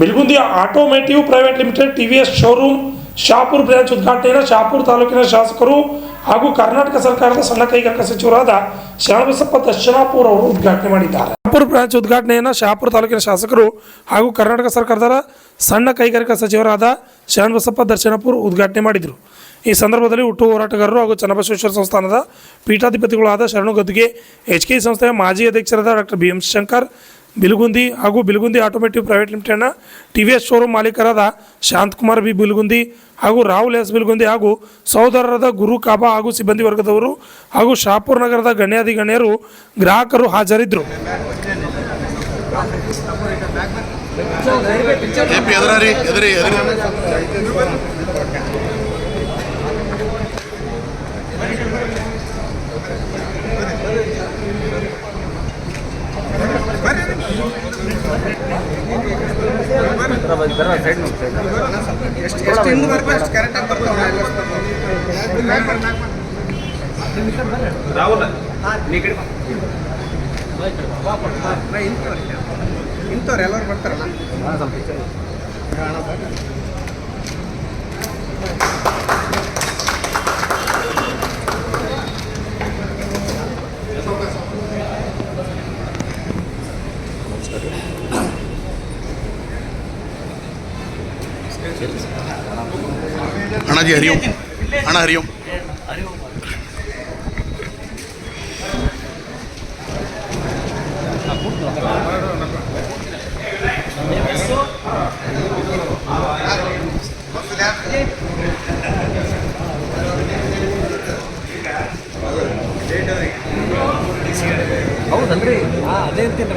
Bilgundi automotive private limited T V S showroom Shapur branch ಉದ್ಘಾಟನೆಯನ್ನು ಶಾಪುರ್ ತಾಲೂಕಿನ ಶಾಸಕರು ಹಾಗೂ ಕರ್ನಾಟಕ ಸರ್ಕಾರದ ಸಣ್ಣ ಕೈಗಾರಿಕಾ ಸಚಿವರಾದ ಶ್ಯಾಮಬಸಪ್ಪ ದರ್ಶನಾಪುರ್ ಅವರು ಉದ್ಘಾಟನೆ ಮಾಡಿದ್ದಾರೆ. ಶಾಪುರ್ ಬ್ರಾಂಚ್ ಉದ್ಘಾಟನೆಯನ್ನು ಶಾಪುರ್ ತಾಲೂಕಿನ ಶಾಸಕರು ಹಾಗೂ ಕರ್ನಾಟಕ ಸರ್ಕಾರದ ಸಣ್ಣ ಕೈಗಾರಿಕಾ ಸಚಿವರಾದ ಶರಣಬಸಪ್ಪ ದರ್ಶನಪುರ್ ಉದ್ಘಾಟನೆ ಮಾಡಿದರು. ಈ ಸಂದರ್ಭದಲ್ಲಿ ಹುಟ್ಟು ಹೋರಾಟಗಾರರು ಹಾಗೂ ಚನ್ನಬಸವೇಶ್ವರ ಸಂಸ್ಥಾನದ ಪೀಠಾಧಿಪತಿಗಳಾದ ಶರಣು ಗದ್ದುಗೆ ಎಚ್ ಕೆ ಸಂಸ್ಥೆಯ ಮಾಜಿ ಅಧ್ಯಕ್ಷರಾದ doctor B M Shankar Bilgundi ಹಾಗೂ ಬಿಲ್ಗುಂದಿ ಆಟೋಮೇಟಿವ್ ಪ್ರೈವೇಟ್ ಲಿಮಿಟೆಡ್ನ ಟಿ ವಿ ಎಸ್ ಶೋರೂಮ್ ಮಾಲೀಕರಾದ ಶಾಂತಕುಮಾರ್ ಬಿ ಬಿಲ್ಗುಂದಿ ಹಾಗೂ ರಾಹುಲ್ ಎಸ್ ಬಿಲ್ಗುಂದಿ ಹಾಗೂ ಸಹೋದರರಾದ ಗುರು ಕಾಬಾ ಹಾಗೂ ಸಿಬ್ಬಂದಿ ವರ್ಗದವರು ಹಾಗೂ ಶಾಪುರ್ ನಗರದ ಗಣ್ಯಾಧಿ ಗಣ್ಯರು ಗ್ರಾಹಕರು ಹಾಜರಿದ್ದರು ಎಷ್ಟು ಎಷ್ಟು ಹಿಂದೆ ಬರ್ಬೇಕು ಅಷ್ಟು ಕರೆಕ್ಟಾಗಿ ಬರ್ತಾವೆ ಇಂಥವ್ರು ಎಲ್ಲರೂ ಬರ್ತಾರಲ್ಲ? ಅಣ್ಣಾಜಿ ಹರಿಯಂ ಅಣ್ಣ ಹರಿಯಂ ಹೌದಲ್ರಿ ಹಾಂ ಅದೇ ಅಂತೀನಿ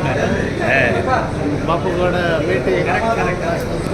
ಬಾಪುಗೌಡ ಭೇಟಿ ಶರ್ಟ್ಗೆ ಬರೋ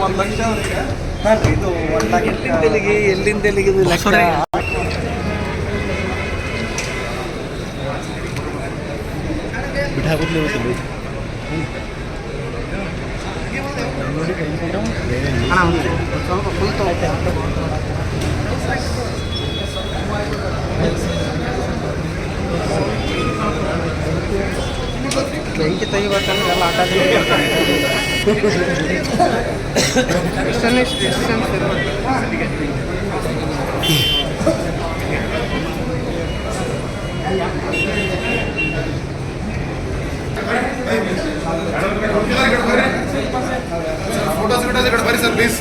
ಒಂದು ಲಕ್ಷ ಇದು ಒಂದು ಲಕ್ಷ ಎಲ್ಲಿಂದೆಲ್ಲಿಗೆ ಎಲ್ಲಿಂದೆಲ್ಲಿಗೆ ಇದು ಒಂದು ಸ್ವಲ್ಪ ಫುಲ್ ತೊಗೊಳ್ತೆ ಬೆಂಕಿ ತೆಗಿಬೇಕಂದ್ರೆ ಎಲ್ಲ ಆಟ ಎಷ್ಟನೇ ಡಿಸ್ಟೆನ್ಸ್ ಇರ್ಬೇಕು ಫೋಟೋಸ್ ಗಿಟೋಸ್ ಈ ಕಡೆ ಬರ್ರಿ ಸರ್ ಪ್ಲೀಸ್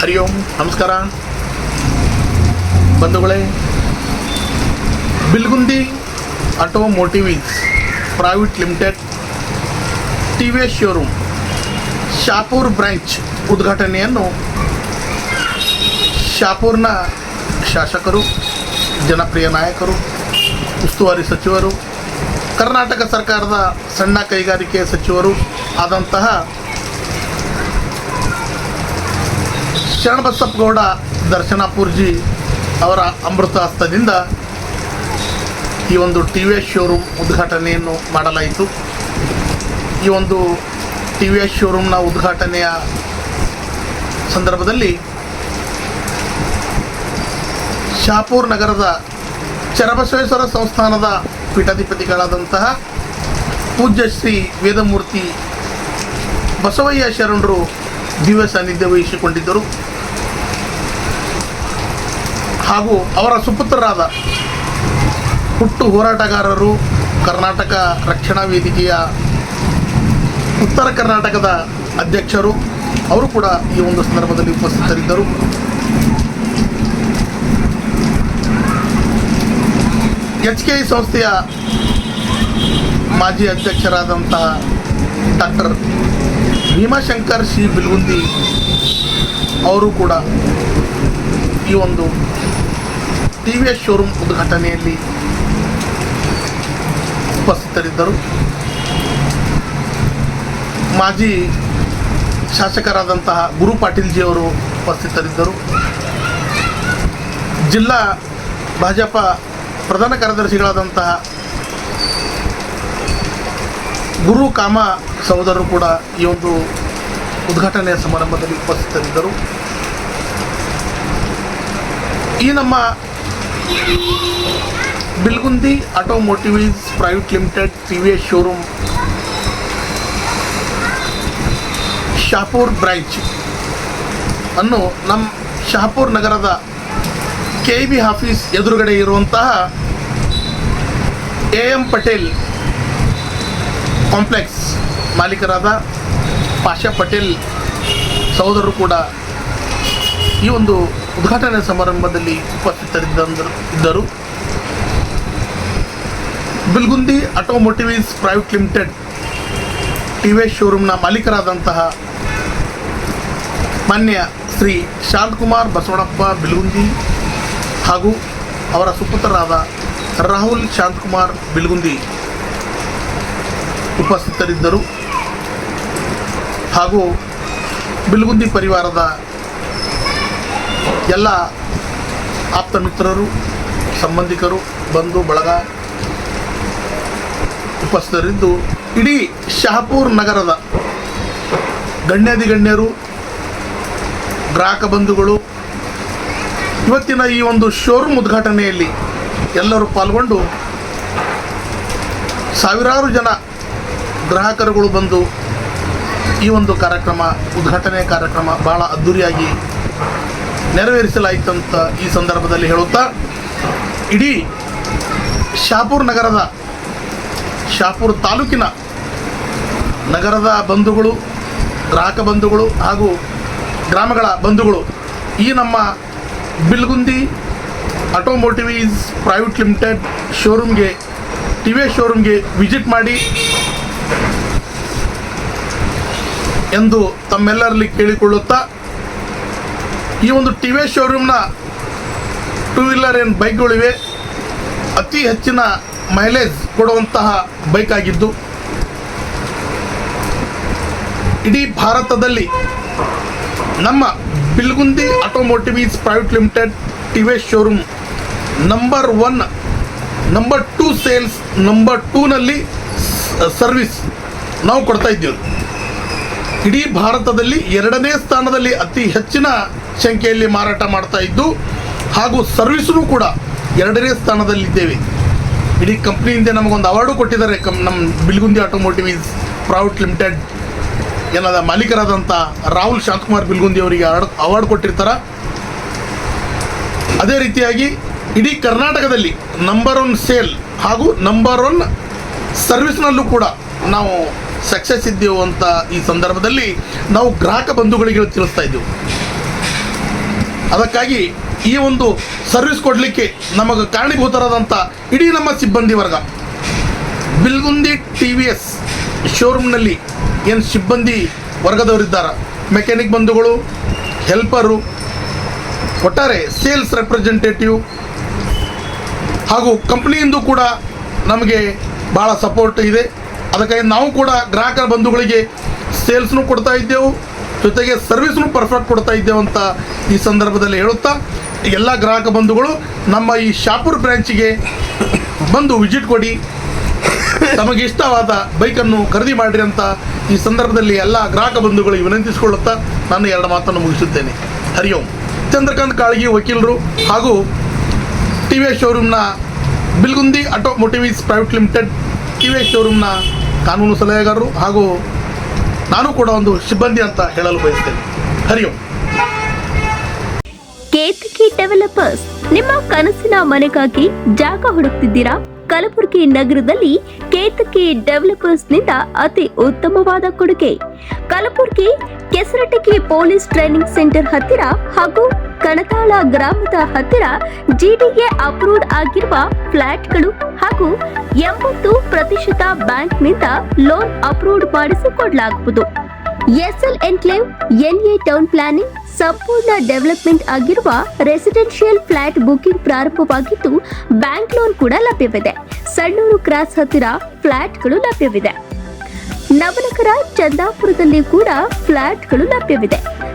ಹರಿ ಓಂ ನಮಸ್ಕಾರ ಬಂಧುಗಳೇ Bilgundi automotives private limited T V S showroom Shapur branch ಉದ್ಘಾಟನೆಯನ್ನು ಶಾಪೂರ್ನ ಶಾಸಕರು, ಜನಪ್ರಿಯ ನಾಯಕರು, ಉಸ್ತುವಾರಿ ಸಚಿವರು, ಕರ್ನಾಟಕ ಸರ್ಕಾರದ ಸಣ್ಣ ಕೈಗಾರಿಕೆ ಸಚಿವರು ಆದಂತಹ ಶರಣಬಸಪ್ಪಗೌಡ ದರ್ಶನಾಪೂರ್ಜಿ ಅವರ ಅಮೃತ ಹಸ್ತದಿಂದ ಈ ಒಂದು ಟಿ ವಿ ಎಸ್ ಶೋರೂಮ್ ಉದ್ಘಾಟನೆಯನ್ನು ಮಾಡಲಾಯಿತು. ಈ ಒಂದು ಟಿ ವಿ ಎಸ್ ಶೋರೂಮ್ನ ಉದ್ಘಾಟನೆಯ ಸಂದರ್ಭದಲ್ಲಿ ಶಾಪೂರ್ ನಗರದ ಚರಬಸವೇಶ್ವರ ಸಂಸ್ಥಾನದ ಪೀಠಾಧಿಪತಿಗಳಾದಂತಹ ಪೂಜ್ಯ ಶ್ರೀ ವೇದಮೂರ್ತಿ ಬಸವಯ್ಯ ಶರಣರು ದಿವ್ಯ ಸಾನ್ನಿಧ್ಯ ವಹಿಸಿಕೊಂಡಿದ್ದರು. ಹಾಗೂ ಅವರ ಸುಪುತ್ರರಾದ ಹುಟ್ಟು ಹೋರಾಟಗಾರರು ಕರ್ನಾಟಕ ರಕ್ಷಣಾ ವೇದಿಕೆಯ ಉತ್ತರ ಕರ್ನಾಟಕದ ಅಧ್ಯಕ್ಷರು ಅವರು ಕೂಡ ಈ ಒಂದು ಸಂದರ್ಭದಲ್ಲಿ ಉಪಸ್ಥಿತರಿದ್ದರು. ಎಚ್ ಕೆ ಸಂಸ್ಥೆಯ ಮಾಜಿ ಅಧ್ಯಕ್ಷರಾದಂತಹ ಡಾಕ್ಟರ್ ಭೀಮಾಶಂಕರ್ ಸಿ ಬಿಲ್ಗುಂದಿ ಅವರು ಕೂಡ ಈ ಒಂದು ಟಿ ವಿ ಎಸ್ ಶೋರೂಮ್ ಉದ್ಘಾಟನೆಯಲ್ಲಿ ಉಪಸ್ಥಿತರಿದ್ದರು. ಮಾಜಿ ಶಾಸಕರಾದಂತಹ ಗುರು ಪಾಟೀಲ್ಜಿ ಅವರು ಉಪಸ್ಥಿತರಿದ್ದರು. ಜಿಲ್ಲಾ ಭಾಜಪ ಪ್ರಧಾನ ಕಾರ್ಯದರ್ಶಿಗಳಾದಂತಹ ಗುರು ಕಾಮ ಸಹೋದರರು ಕೂಡ ಈ ಒಂದು ಉದ್ಘಾಟನೆಯ ಸಮಾರಂಭದಲ್ಲಿ ಉಪಸ್ಥಿತರಿದ್ದರು. ಈ ನಮ್ಮ Bilgundi automotives private limited T V S showroom Shahapur branch ಅನ್ನು ನಮ್ಮ ಶಹಾಪುರ್ ನಗರದ ಕೆ ಬಿ ಆಫೀಸ್ ಎದುರುಗಡೆ ಇರುವಂತಹ ಎ ಎಂ ಪಟೇಲ್ ಕಾಂಪ್ಲೆಕ್ಸ್ ಮಾಲೀಕರಾದ ಪಾಷಾ ಪಟೇಲ್ ಸಹೋದರರು ಕೂಡ ಈ ಒಂದು ಉದ್ಘಾಟನೆ ಸಮಾರಂಭದಲ್ಲಿ ಉಪಸ್ಥಿತರಿದ್ದರು. ಇದ್ದರು Bilgundi automotives private limited T V ಶೋರೂಮ್ನ ಮಾಲೀಕರಾದಂತಹ ಮಾನ್ಯ ಶ್ರೀ ಶಾಂತಕುಮಾರ್ ಬಸವಣ್ಣಪ್ಪ ಬಿಲ್ಗುಂದಿ ಹಾಗೂ ಅವರ ಸುಪುತ್ರರಾದ ರಾಹುಲ್ ಶಾಂತಕುಮಾರ್ ಬಿಲ್ಗುಂದಿ ಉಪಸ್ಥಿತರಿದ್ದರು. ಹಾಗೂ ಬಿಲ್ಗುಂದಿ ಪರಿವಾರದ ಎಲ್ಲ ಆಪ್ತ ಮಿತ್ರರು, ಸಂಬಂಧಿಕರು ಬಂಧು ಬಳಗ ಉಪಸ್ಥಿತರಿದ್ದು, ಇಡೀ ಶಹಾಪುರ್ ನಗರದ ಗಣ್ಯಾದಿ ಗಣ್ಯರು ಗ್ರಾಹಕ ಬಂಧುಗಳು. ಇವತ್ತಿನ ಈ ಒಂದು ಶೋರೂಮ್ ಉದ್ಘಾಟನೆಯಲ್ಲಿ ಎಲ್ಲರೂ ಪಾಲ್ಗೊಂಡು ಸಾವಿರಾರು ಜನ ಗ್ರಾಹಕರುಗಳು ಬಂದು ಈ ಒಂದು ಕಾರ್ಯಕ್ರಮ, ಉದ್ಘಾಟನೆ ಕಾರ್ಯಕ್ರಮ ಭಾಳ ಅದ್ಧೂರಿಯಾಗಿ ನೆರವೇರಿಸಲಾಯಿತಂತ ಈ ಸಂದರ್ಭದಲ್ಲಿ ಹೇಳುತ್ತಾ, ಇಡೀ ಶಾಪುರ್ ನಗರದ, ಶಾಪುರ್ ತಾಲೂಕಿನ ನಗರದ ಬಂಧುಗಳು, ಗ್ರಾಹಕ ಬಂಧುಗಳು ಹಾಗೂ ಗ್ರಾಮಗಳ ಬಂಧುಗಳು ಈ ನಮ್ಮ ಬಿಲ್ಗುಂದಿ ಆಟೋಮೋಟಿವೀಸ್ ಪ್ರೈವೇಟ್ ಲಿಮಿಟೆಡ್ ಶೋರೂಮ್ಗೆ ಟಿ ವಿ ಶೋರೂಮ್ಗೆ ವಿಸಿಟ್ ಮಾಡಿ ಎಂದು ತಮ್ಮೆಲ್ಲರಲ್ಲಿ ಕೇಳಿಕೊಳ್ಳುತ್ತಾ, ಈ ಒಂದು ಟಿ ವಿ ಶೋರೂಮ್ನ ಟೂ ವೀಲರ್ ಏನು ಬೈಕ್ಗಳಿವೆ, ಅತಿ ಹೆಚ್ಚಿನ ಮೈಲೇಜ್ ಕೊಡುವಂತಹ ಬೈಕ್ ಆಗಿದ್ದು, ಇಡೀ ಭಾರತದಲ್ಲಿ ನಮ್ಮ Bilgundi automotives private limited T V showroom number one, number two sales, number ಟೂನಲ್ಲಿ service ನಾವು ಕೊಡ್ತಾ ಇದ್ದೀವಿ. ಇಡೀ ಭಾರತದಲ್ಲಿ ಎರಡನೇ ಸ್ಥಾನದಲ್ಲಿ ಅತಿ ಹೆಚ್ಚಿನ ಸಂಖ್ಯೆಯಲ್ಲಿ ಮಾರಾಟ ಮಾಡ್ತಾ ಇದ್ದು, ಹಾಗೂ ಸರ್ವಿಸ್ನೂ ಕೂಡ ಎರಡನೇ ಸ್ಥಾನದಲ್ಲಿದ್ದೇವೆ. ಇಡೀ ಕಂಪ್ನಿಯಿಂದ ನಮಗೊಂದು ಅವಾರ್ಡು ಕೊಟ್ಟಿದ್ದಾರೆ ಕಮ್ ನಮ್ಮ ಬಿಲ್ಗುಂದಿ ಆಟೋಮೋಟಿವೀಸ್ ಪ್ರೈವೇಟ್ ಲಿಮಿಟೆಡ್ ಏನದ ಮಾಲೀಕರಾದಂಥ ರಾಹುಲ್ ಶಾಂತಕುಮಾರ್ ಬಿಲ್ಗುಂದಿ ಅವರಿಗೆ ಅವಾರ್ಡ್ ಕೊಟ್ಟಿರ್ತಾರ. ಅದೇ ರೀತಿಯಾಗಿ ಇಡೀ ಕರ್ನಾಟಕದಲ್ಲಿ ನಂಬರ್ ಒನ್ ಸೇಲ್ ಹಾಗೂ ನಂಬರ್ ಒನ್ ಸರ್ವಿಸ್ನಲ್ಲೂ ಕೂಡ ನಾವು ಸಕ್ಸಸ್ ಇದ್ದೇವು ಅಂತ ಈ ಸಂದರ್ಭದಲ್ಲಿ ನಾವು ಗ್ರಾಹಕ ಬಂಧುಗಳಿಗೆ ತಿಳಿಸ್ತಾ ಇದ್ದೆವು. ಅದಕ್ಕಾಗಿ ಈ ಒಂದು ಸರ್ವಿಸ್ ಕೊಡಲಿಕ್ಕೆ ನಮಗೆ ಕಾರಣೀಭೂತರಾದಂಥ ಇಡೀ ನಮ್ಮ ಸಿಬ್ಬಂದಿ ವರ್ಗ. ಬಿಲ್ಗುಂದಿ ಟಿ ವಿ ಎಸ್ ಶೋರೂಮ್ನಲ್ಲಿ ಏನು ಸಿಬ್ಬಂದಿ ವರ್ಗದವರಿದ್ದಾರೆ? ಮೆಕ್ಯಾನಿಕ್ ಬಂಧುಗಳು ಹೆಲ್ಪರು ಒಟ್ಟಾರೆ ಸೇಲ್ಸ್ ರೆಪ್ರೆಸೆಂಟೇಟಿವ್ ಹಾಗೂ ಕಂಪ್ನಿಯಿಂದ ಕೂಡ ನಮಗೆ ಭಾಳ ಸಪೋರ್ಟ್ ಇದೆ. ಅದಕ್ಕಾಗಿ ನಾವು ಕೂಡ ಗ್ರಾಹಕರ ಬಂಧುಗಳಿಗೆ ಸೇಲ್ಸ್ನು ಕೊಡ್ತಾ ಇದ್ದೆವು, ಜೊತೆಗೆ ಸರ್ವಿಸ್ನು ಪರ್ಫೆಕ್ಟ್ ಕೊಡ್ತಾ ಇದ್ದೇವೆ ಅಂತ ಈ ಸಂದರ್ಭದಲ್ಲಿ ಹೇಳುತ್ತಾ, ಎಲ್ಲ ಗ್ರಾಹಕ ಬಂಧುಗಳು ನಮ್ಮ ಈ ಶಾಪುರ್ ಬ್ರ್ಯಾಂಚಿಗೆ ಬಂದು ವಿಸಿಟ್ ಕೊಡಿ. ತಮಗೆ ಇಷ್ಟವಾದ ಬೈಕನ್ನು ಖರೀದಿ ಮಾಡಿರಿ ಅಂತ ಈ ಸಂದರ್ಭದಲ್ಲಿ ಎಲ್ಲ ಗ್ರಾಹಕ ಬಂಧುಗಳಿಗೆ ವಿನಂತಿಸಿಕೊಳ್ಳುತ್ತಾ ನಾನು ಎರಡು ಮಾತನ್ನು ಮುಗಿಸುತ್ತೇನೆ. ಹರಿ ಓಂ. ಚಂದ್ರಕಾಂತ್ ಕಾಳಗಿ ವಕೀಲರು ಹಾಗೂ T V S ಶೋರೂಮ್ನ Bilgundi automotives private limited T V S ಶೋರೂಮ್ನ ಕಾನೂನು ಸಲಹೆಗಾರರು ಹಾಗೂ ನಾನು ಕೂಡ ಒಂದು ಸಿಬ್ಬಂದಿ ಅಂತ ಹೇಳಲು ಬಯಸ್ತೇನೆ. ಹರಿ ಓಂ. ಕೇತಕಿ ಡೆವಲಪರ್ಸ್, ನಿಮ್ಮ ಕನಸಿನ ಮನೆಗಾಗಿ ಜಾಗ ಹುಡುಕ್ತಿದ್ದೀರಾ? ಕಲಬುರಗಿ ನಗರದಲ್ಲಿ ಕೇತಕಿ ಡೆವಲಪರ್ಸ್ನಿಂದ ಅತಿ ಉತ್ತಮವಾದ ಕೊಡುಗೆ. Kalaburagi Kesaratagi police training centre ಹತ್ತಿರ ಹಾಗೂ ಕಣತಾಳ ಗ್ರಾಮದ ಹತ್ತಿರ ಜಿಡಿಎ ಅಪ್ರೂವ್ಡ್ ಆಗಿರುವ ಫ್ಲಾಟ್ಗಳು ಹಾಗೂ ಎಂಬತ್ತು ಪ್ರತಿಶತ ಬ್ಯಾಂಕ್ನಿಂದ loan approved ಮಾಡಿಸಿಕೊಡಲಾಗುವುದು. SL enclave NA town planning ಸಂಪೂರ್ಣ ಡೆವಲಪ್ಮೆಂಟ್ ಆಗಿರುವ ರೆಸಿಡೆನ್ಷಿಯಲ್ ಫ್ಲಾಟ್ ಬುಕಿಂಗ್ ಪ್ರಾರಂಭವಾಗಿದ್ದು, ಬ್ಯಾಂಕ್ ಲೋನ್ ಕೂಡ ಲಭ್ಯವಿದೆ. ಸಣ್ಣೂರು ಕ್ರಾಸ್ ಹತ್ತಿರ ಫ್ಲಾಟ್ಗಳು ಲಭ್ಯವಿದೆ. ನವನಗರ ಚಂದಾಪುರದಲ್ಲಿ ಕೂಡ ಫ್ಲಾಟ್ಗಳು ಲಭ್ಯವಿದೆ.